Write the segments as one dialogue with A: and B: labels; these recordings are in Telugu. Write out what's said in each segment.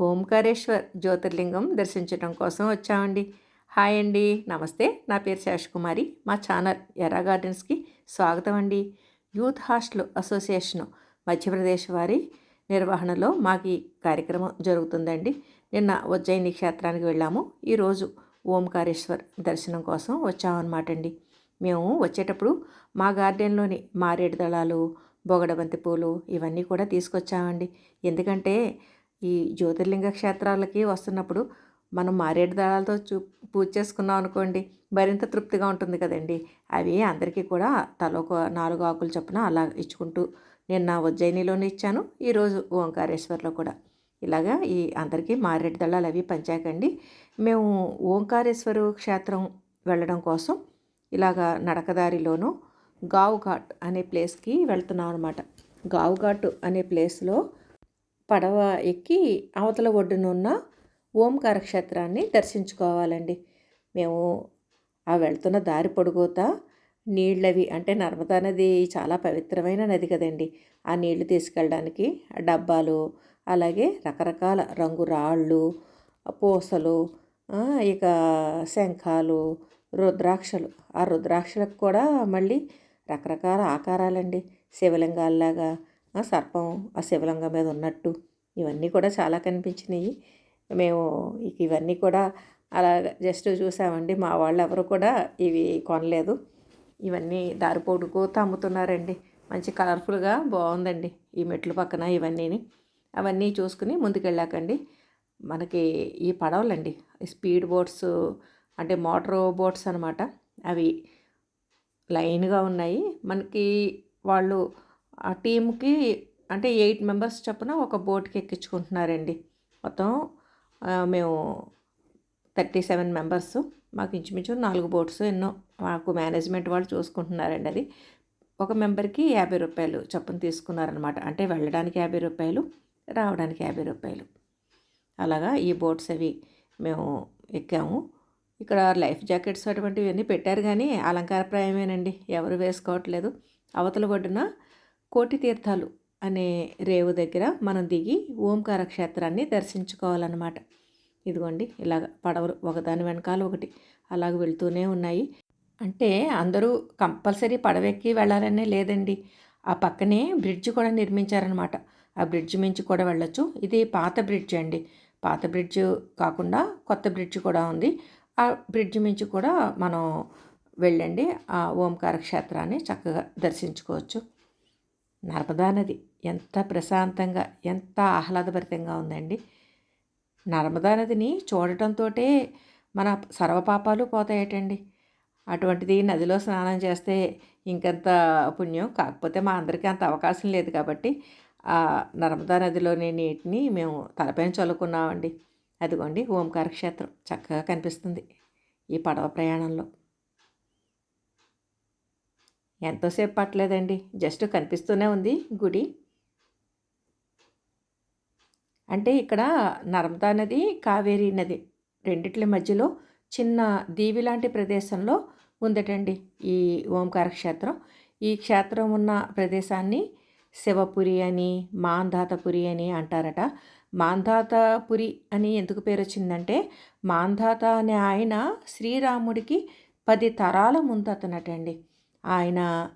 A: ఓంకారేశ్వర్ జ్యోతిర్లింగం దర్శించడం కోసం వచ్చామండి. హాయ్ అండి. నమస్తే. నా పేరు శేషకుమారి. మా ఛానల్ ఎర్రా గార్డెన్స్కి స్వాగతం అండి. యూత్ హాస్టల్ అసోసియేషను మధ్యప్రదేశ్ వారి నిర్వహణలో మాకు ఈ కార్యక్రమం జరుగుతుందండి. నిన్న ఉజ్జయిని క్షేత్రానికి వెళ్ళాము. ఈరోజు ఓంకారేశ్వర్ దర్శనం కోసం వచ్చామన్నమాట అండి మేము వచ్చేటప్పుడు మా గార్డెన్లోని మారేడు దళాలు బొగడబంతి పూలు ఇవన్నీ కూడా తీసుకొచ్చామండి. ఎందుకంటే ఈ జ్యోతిర్లింగ క్షేత్రాలకి వస్తున్నప్పుడు మనం మారేడు దళాలతో చూ పూజ చేసుకున్నాం అనుకోండి మరింత తృప్తిగా ఉంటుంది కదండి. అవి అందరికీ కూడా తలొక నాలుగు ఆకులు చొప్పున అలా ఇచ్చుకుంటూ నేను నా ఉజ్జయినిలోనే ఇచ్చాను ఈరోజు ఓంకారేశ్వర్లో కూడా. ఇలాగా ఈ అందరికీ మారేడు దళాలు అవి పంచాకండి. మేము ఓంకారేశ్వరు క్షేత్రం వెళ్ళడం కోసం ఇలాగా నడకదారిలోనూ గావుఘాట్ అనే ప్లేస్కి వెళ్తున్నాం అనమాట గావుఘాట్ అనే ప్లేస్లో పడవ ఎక్కి అవతల ఒడ్డున ఉన్న ఓంకార క్షేత్రాన్ని దర్శించుకోవాలండి. మేము ఆ వెళ్తున్న దారి పొడుగుతా నీళ్ళవి అంటే నర్మదా నది చాలా పవిత్రమైన నది కదండి. ఆ నీళ్ళు తీసుకెళ్ళడానికి డబ్బాలు అలాగే రకరకాల రంగు రాళ్ళు పూసలు ఇక శంఖాలు రుద్రాక్షలు. ఆ రుద్రాక్షలకు కూడా మళ్ళీ రకరకాల ఆకారాలండి. శివలింగాల్లాగా ఆ సర్పం ఆ శివలింగం మీద ఉన్నట్టు ఇవన్నీ కూడా చాలా కనిపించినాయి. మేము ఇవన్నీ కూడా అలా జస్ట్ చూసామండి. మా వాళ్ళు ఎవరు కూడా ఇవి కొనలేదు. ఇవన్నీ దారి పొడుగు అమ్ముతున్నారండి మంచి కలర్ఫుల్గా బాగుందండి ఈ మెట్లు పక్కన ఇవన్నీని. అవన్నీ చూసుకుని ముందుకెళ్ళాకండి. మనకి ఈ పడవలండి. స్పీడ్ బోట్స్ అంటే మోటార్ బోట్స్ అనమాట అవి లైన్గా ఉన్నాయి. మనకి వాళ్ళు ఆ టీంకి అంటే ఎయిట్ మెంబర్స్ చొప్పున ఒక బోట్కి ఎక్కించుకుంటున్నారండి. మొత్తం మేము థర్టీ సెవెన్ మెంబర్స్. మాకు ఇంచుమించు నాలుగు బోట్స్ ఎన్నో మాకు మేనేజ్మెంట్ వాళ్ళు చూసుకుంటున్నారండి అది. ఒక మెంబర్కి యాభై రూపాయలు చొప్పున తీసుకున్నారనమాట అంటే వెళ్ళడానికి యాభై రూపాయలు రావడానికి యాభై రూపాయలు. అలాగా ఈ బోట్స్ అవి మేము ఎక్కాము. ఇక్కడ లైఫ్ జాకెట్స్ అటువంటివి అన్నీ పెట్టారు కానీ అలంకారప్రాయమేనండి ఎవరు వేసుకోవట్లేదు. అవతల ఒడ్డున కోటి తీర్థాలు అనే రేవు దగ్గర మనం దిగి ఓంకార క్షేత్రాన్ని దర్శించుకోవాలన్నమాట. ఇదిగోండి ఇలాగ పడవలు ఒకదాని వెనకాల ఒకటి అలాగ వెళ్తూనే ఉన్నాయి. అంటే అందరూ కంపల్సరీ పడవెక్కి వెళ్ళాలనే లేదండి. ఆ పక్కనే బ్రిడ్జ్ కూడా నిర్మించారనమాట ఆ బ్రిడ్జ్ మించి కూడా వెళ్ళొచ్చు. ఇది పాత బ్రిడ్జ్ అండి. పాత బ్రిడ్జ్ కాకుండా కొత్త బ్రిడ్జ్ కూడా ఉంది. ఆ బ్రిడ్జ్ మించి కూడా మనం వెళ్ళండి. ఆ ఓంకార క్షేత్రాన్ని చక్కగా దర్శించుకోవచ్చు. నర్మదా నది ఎంత ప్రశాంతంగా ఎంత ఆహ్లాదభరితంగా ఉందండి. నర్మదా నదిని చూడటంతో మన సర్వపాపాలు పోతాయటండి. అటువంటిది నదిలో స్నానం చేస్తే ఇంకెంత పుణ్యం కాకపోతే మా అందరికీ అంత అవకాశం లేదు కాబట్టి ఆ నర్మదా నదిలోని నీటిని మేము తలపైన చల్లుకున్నామండి. అదిగోండి ఓంకార క్షేత్రం చక్కగా కనిపిస్తుంది ఈ పడవ ప్రయాణంలో. ఎంతోసేపు పట్టలేదండి? జస్ట్ కనిపిస్తూనే ఉంది గుడి. అంటే ఇక్కడ నర్మదా నది కావేరీ నది రెండిట్ల మధ్యలో చిన్న దీవి లాంటి ప్రదేశంలో ఉందటండి ఈ ఓంకార క్షేత్రం. ఈ క్షేత్రం ఉన్న ప్రదేశాన్ని శివపురి అని మాంధాతపురి అని అంటారట. మాంధాతపురి అని ఎందుకు పేరు వచ్చిందంటే మాంధాత అనే ఆయన శ్రీరాముడికి పది తరాల ముందు అతనటండి ఆయన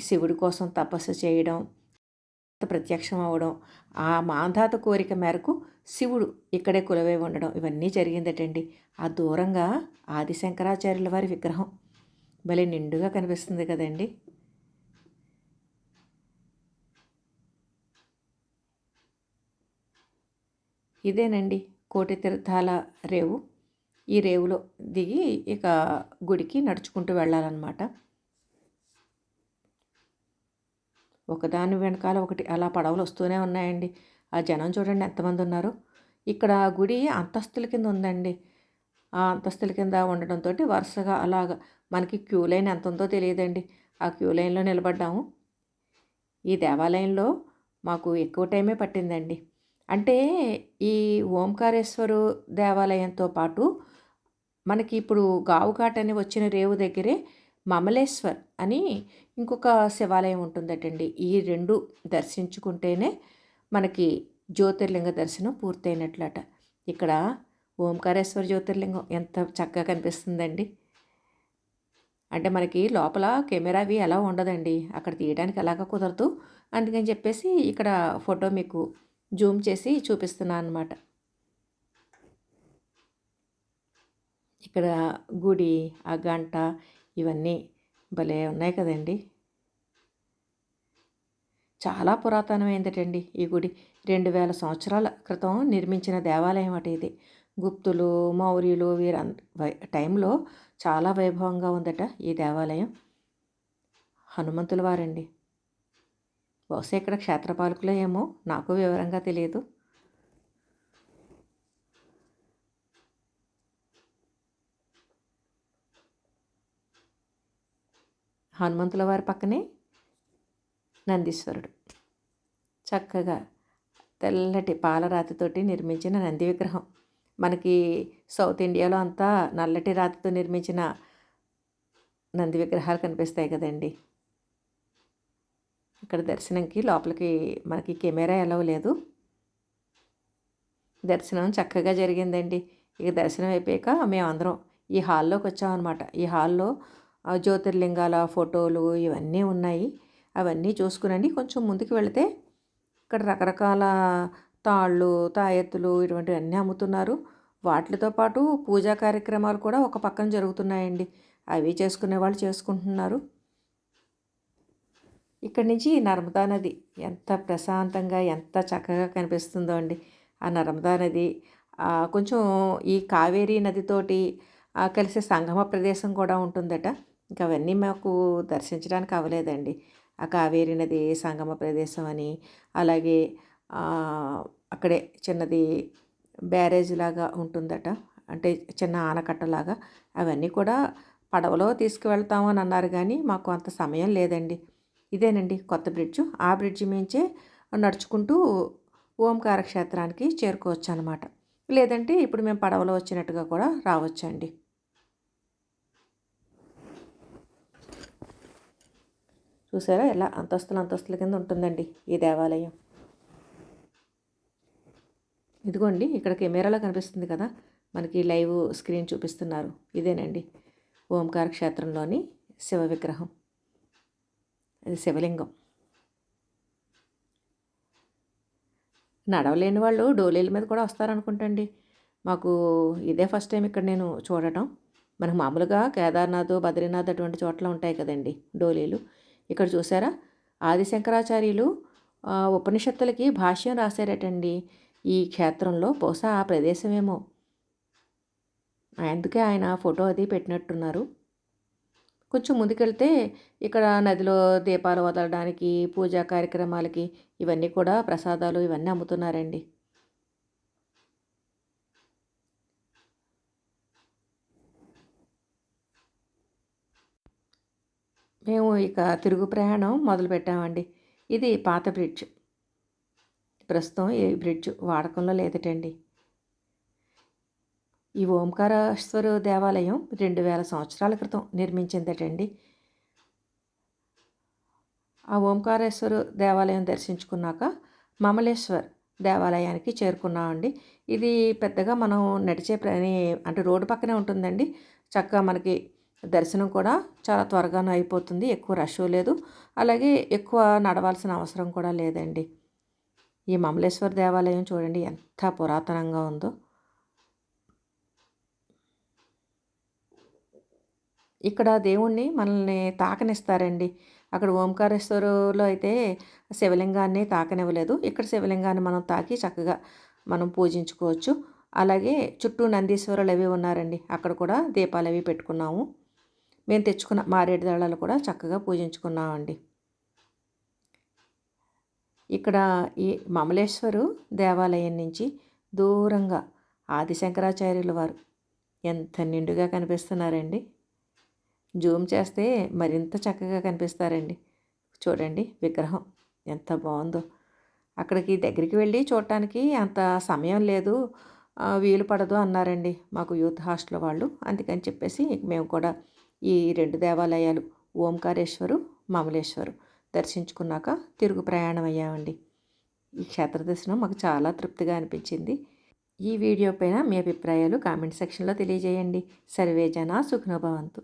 A: శివుడి కోసం తపస్సు చేయడం ప్రత్యక్షం అవ్వడం ఆ మాంధాత కోరిక మేరకు శివుడు ఇక్కడే కులవై ఉండడం ఇవన్నీ జరిగిందటండి. ఆ దూరంగా ఆదిశంకరాచార్యుల వారి విగ్రహం. భలే నిండుగా కనిపిస్తుంది కదండి. ఇదేనండి కోటి తీర్థాల రేవు. ఈ రేవులో దిగి ఇక గుడికి నడుచుకుంటూ వెళ్ళాలన్నమాట. ఒకదాని వెనకాల ఒకటి అలా పడవలు వస్తూనే ఉన్నాయండి. ఆ జనం చూడండి ఎంతమంది ఉన్నారు. ఇక్కడ గుడి అంతస్తుల కింద ఉందండి. ఆ అంతస్తుల కింద ఉండడంతో వరుసగా అలాగ మనకి క్యూ లైన్ ఎంత ఉందో తెలియదండి. ఆ క్యూ లైన్లో నిలబడ్డాము. ఈ దేవాలయంలో మాకు ఎక్కువ టైమే పట్టిందండి. అంటే ఈ ఓంకారేశ్వరు దేవాలయంతో పాటు మనకి ఇప్పుడు గావుఘాట్ అని వచ్చిన రేవు దగ్గరే మమలేశ్వర్ అని ఇంకొక శివాలయం ఉంటుందటండి. ఈ రెండు దర్శించుకుంటేనే మనకి జ్యోతిర్లింగ దర్శనం పూర్తయినట్లట. ఇక్కడ ఓంకారేశ్వర జ్యోతిర్లింగం ఎంత చక్కగా కనిపిస్తుందండి. అంటే మనకి లోపల కెమెరా అవి ఎలా ఉండదండి. అక్కడ తీయడానికి ఎలాగ కుదరదు. అందుకని చెప్పేసి ఇక్కడ ఫోటో మీకు జూమ్ చేసి చూపిస్తున్నాను అనమాట ఇక్కడ గుడి ఆ గంట ఇవన్నీ భలే ఉన్నాయి కదండి. చాలా పురాతనమైందటండి ఈ గుడి. రెండు వేల సంవత్సరాల క్రితం నిర్మించిన దేవాలయం అట ఇది. గుప్తులు మౌర్యులు వీర టైంలో చాలా వైభవంగా ఉందట ఈ దేవాలయం. హనుమంతుల వారండి. బహుశా ఇక్కడ క్షేత్రపాలకులో ఏమో నాకు వివరంగా తెలియదు. హనుమంతుల వారి పక్కనే నందీశ్వరుడు. చక్కగా తెల్లటి పాలరాతితోటి నిర్మించిన నంది విగ్రహం. మనకి సౌత్ ఇండియాలో అంతా నల్లటి రాతితో నిర్మించిన నంది విగ్రహాలు కనిపిస్తాయి కదండి. ఇక్కడ దర్శనంకి లోపలికి మనకి కెమెరా ఎలా లేదు. దర్శనం చక్కగా జరిగిందండి. ఇక దర్శనం అయిపోయాక మేమందరం ఈ హాల్లోకి వచ్చామన్నమాట. ఈ హాల్లో జ్యోతిర్లింగాల ఫోటోలు ఇవన్నీ ఉన్నాయి. అవన్నీ చూసుకునండి. కొంచెం ముందుకు వెళితే ఇక్కడ రకరకాల తాళ్ళు తాయెత్తులు ఇటువంటివన్నీ అమ్ముతున్నారు. వాటితో పాటు పూజా కార్యక్రమాలు కూడా ఒక పక్కన జరుగుతున్నాయండి. అవి చేసుకునే వాళ్ళు చేసుకుంటున్నారు. ఇక్కడి నుంచి నర్మదా నది ఎంత ప్రశాంతంగా ఎంత చక్కగా కనిపిస్తుందో అండి. ఆ నర్మదా నది కొంచెం ఈ కావేరీ నదితోటి కలిసే సంగమ ప్రదేశం కూడా ఉంటుందట. ఇంకా అవన్నీ మాకు దర్శించడానికి అవ్వలేదండి. ఆ కావేరి నది సంగమ ప్రదేశం అని అలాగే అక్కడే చిన్నది బ్యారేజ్ లాగా ఉంటుందట. అంటే చిన్న ఆనకట్టలాగా అవన్నీ కూడా పడవలో తీసుకువెళ్తాము అని అన్నారు కానీ మాకు అంత సమయం లేదండి. ఇదేనండి కొత్త బ్రిడ్జ్. ఆ బ్రిడ్జి మించే నడుచుకుంటూ ఓంకార క్షేత్రానికి చేరుకోవచ్చు అనమాట లేదంటే ఇప్పుడు మేము పడవలో వచ్చినట్టుగా కూడా రావచ్చండి. చూసారా ఎలా అంతస్తుల అంతస్తుల కింద ఉంటుందండి ఈ దేవాలయం. ఇదిగోండి ఇక్కడ కెమెరాలో కనిపిస్తుంది కదా మనకి లైవ్ స్క్రీన్ చూపిస్తున్నారు. ఇదేనండి ఓంకార క్షేత్రంలోని శివ విగ్రహం. అది శివలింగం. నడవలేని వాళ్ళు డోలీల మీద కూడా వస్తారనుకుంటండి. మాకు ఇదే ఫస్ట్ టైం ఇక్కడ నేను చూడటం. మనకు మామూలుగా కేదార్నాథ్ బద్రీనాథ్ అటువంటి చోట్ల ఉంటాయి కదండి డోలీలు. ఇక్కడ చూసారా? ఆదిశంకరాచార్యులు ఉపనిషత్తులకి భాష్యం రాశారటండి. ఈ క్షేత్రంలో బహుశా ఆ ప్రదేశమేమో. అందుకే ఆయన ఫోటో అది పెట్టినట్టున్నారు. కొంచెం ముందుకెళ్తే ఇక్కడ నదిలో దీపాలు వదలడానికి పూజా కార్యక్రమాలకి ఇవన్నీ కూడా ప్రసాదాలు ఇవన్నీ అమ్ముతున్నారండి. మేము ఇక తిరుగు ప్రయాణం మొదలు పెట్టామండి. ఇది పాత బ్రిడ్జ్. ప్రస్తుతం ఈ బ్రిడ్జ్ వాడకంలో లేదటండి. ఈ ఓంకారేశ్వర దేవాలయం రెండు వేల సంవత్సరాల క్రితం నిర్మించిందటండి. ఆ ఓంకారేశ్వర దేవాలయం దర్శించుకున్నాక మమలేశ్వర్ దేవాలయానికి చేరుకున్నామండి. ఇది పెద్దగా మనం నడిచే ప్రయాణి అంటే రోడ్డు పక్కనే ఉంటుందండి. చక్కగా మనకి దర్శనం కూడా చాలా త్వరగానే అయిపోతుంది. ఎక్కువ రష్ లేదు. అలాగే ఎక్కువ నడవాల్సిన అవసరం కూడా లేదండి. ఈ మమలేశ్వర దేవాలయం చూడండి ఎంత పురాతనంగా ఉందో. ఇక్కడ దేవుణ్ణి మనల్ని తాకనిస్తారండి. అక్కడ ఓంకారేశ్వరులో అయితే శివలింగాన్ని తాకనివ్వలేదు. ఇక్కడ శివలింగాన్ని మనం తాకి చక్కగా మనం పూజించుకోవచ్చు. అలాగే చుట్టూ నందీశ్వరులు అవి ఉన్నారండి. అక్కడ కూడా దీపాలు అవి పెట్టుకున్నాము. మేము తెచ్చుకున్న మారేడు దళాలు కూడా చక్కగా పూజించుకున్నామండి. ఇక్కడ ఈ మమలేశ్వరు దేవాలయం నుంచి దూరంగా ఆదిశంకరాచార్యుల వారు ఎంత నిండుగా కనిపిస్తున్నారండి. జూమ్ చేస్తే మరింత చక్కగా కనిపిస్తారండి. చూడండి విగ్రహం ఎంత బాగుందో. అక్కడికి దగ్గరికి వెళ్ళి చూడటానికి అంత సమయం లేదు వీలు పడదు అన్నారండి మాకు యూత్ హాస్టల్ వాళ్ళు. అందుకని చెప్పేసి మేము కూడా ఈ రెండు దేవాలయాలు ఓంకారేశ్వరు మమలేశ్వరు దర్శించుకున్నాక తిరుగు ప్రయాణం అయ్యామండి ఈ క్షేత్ర దర్శనం మాకు చాలా తృప్తిగా అనిపించింది. ఈ వీడియో పైన మీ అభిప్రాయాలు కామెంట్ సెక్షన్లో తెలియజేయండి. సర్వే జన సుఖనోభవంతు